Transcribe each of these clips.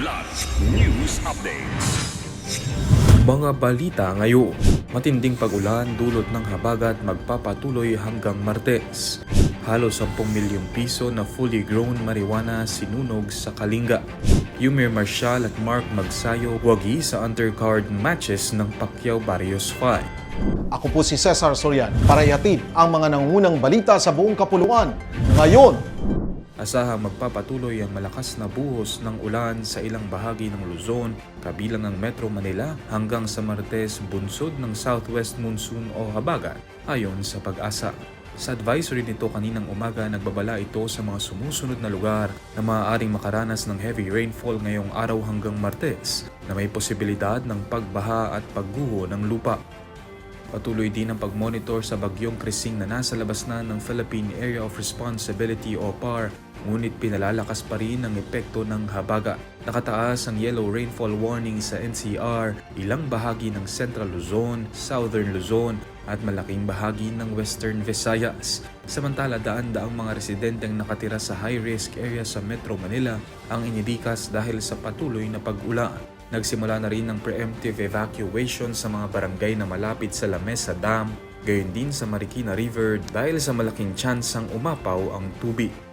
Kidlat News Updates. Mga balita ngayon. Matinding pag-ulan dulot ng habagat magpapatuloy hanggang Martes. Halos 10 milyong piso na fully grown marijuana sinunog sa Kalinga. Yumir Marshall at Mark Magsayo wagi sa undercard matches ng Pacquiao Barrios 5. Ako po si Cesar Sorian para ihatid ang mga nangungunang balita sa buong kapuluan. Ngayon, Asahang magpapatuloy ang malakas na buhos ng ulan sa ilang bahagi ng Luzon, kabilang ang Metro Manila hanggang sa Martes bunsod ng southwest monsoon o habagat, ayon sa pag-asa. Sa advisory nito kaninang umaga, nagbabala ito sa mga sumusunod na lugar na maaaring makaranas ng heavy rainfall ngayong araw hanggang Martes na may posibilidad ng pagbaha at pagguho ng lupa. Patuloy din ang pag-monitor sa bagyong Krising na nasa labas na ng Philippine Area of Responsibility o PAR, ngunit pinalalakas pa rin ang epekto ng habaga. Nakataas ang yellow rainfall warning sa NCR, ilang bahagi ng Central Luzon, Southern Luzon at malaking bahagi ng Western Visayas. Samantala daan-daang mga residenteng nakatira sa high-risk area sa Metro Manila ang inidikas dahil sa patuloy na pag-ulan. Nagsimula na rin ng preemptive evacuation sa mga barangay na malapit sa Lamesa Dam, gayon din sa Marikina River dahil sa malaking tsansang umapaw ang tubig.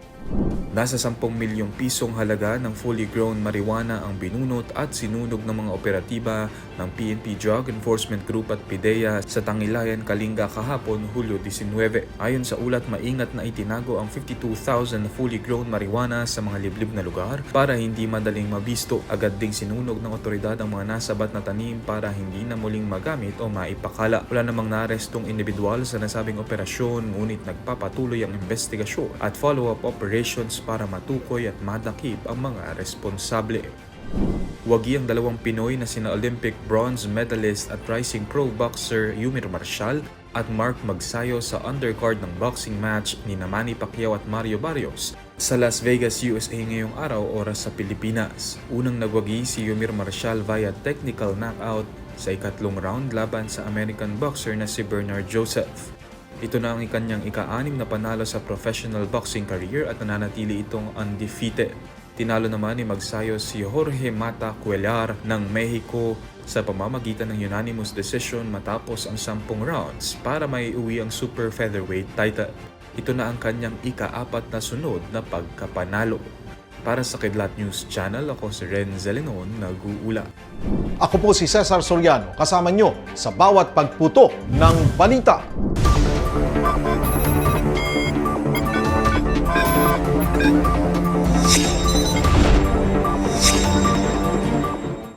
Nasa 10 milyong pisong halaga ng fully grown marijuana ang binunot at sinunog ng mga operatiba ng PNP Drug Enforcement Group at PIDEA sa Tangilayan, Kalinga kahapon, Hulyo 19. Ayon sa ulat, maingat na itinago ang 52,000 na fully grown marijuana sa mga liblib na lugar para hindi madaling mabisto. Agad ding sinunog ng otoridad ang mga nasabat na tanim para hindi na muling magamit o maipakala. Wala namang narestong individual sa nasabing operasyon ngunit nagpapatuloy ang investigasyon at follow-up operations para matukoy at madakip ang mga responsable. Wagi ang dalawang Pinoy na sina Olympic bronze medalist at rising pro boxer Yumir Marshall at Mark Magsayo sa undercard ng boxing match ni Manny Pacquiao at Mario Barrios sa Las Vegas, USA ngayong araw oras sa Pilipinas. Unang nagwagi si Yumir Marshall via technical knockout sa ikatlong round laban sa American boxer na si Bernard Joseph. Ito na ang ikanyang ika-anim na panalo sa professional boxing career at nananatili itong undefeated. Tinalo naman ni Magsayo si Jorge Mata Cuellar ng Mexico sa pamamagitan ng unanimous decision matapos ang 10 rounds para may uwi ang super featherweight title. Ito na ang kanyang ika-apat na sunod na pagkapanalo. Para sa Kidlat News Channel, ako si Ren Zelenon, nag-uula. ako po si Cesar Soriano kasama nyo sa bawat pagputo ng balita. you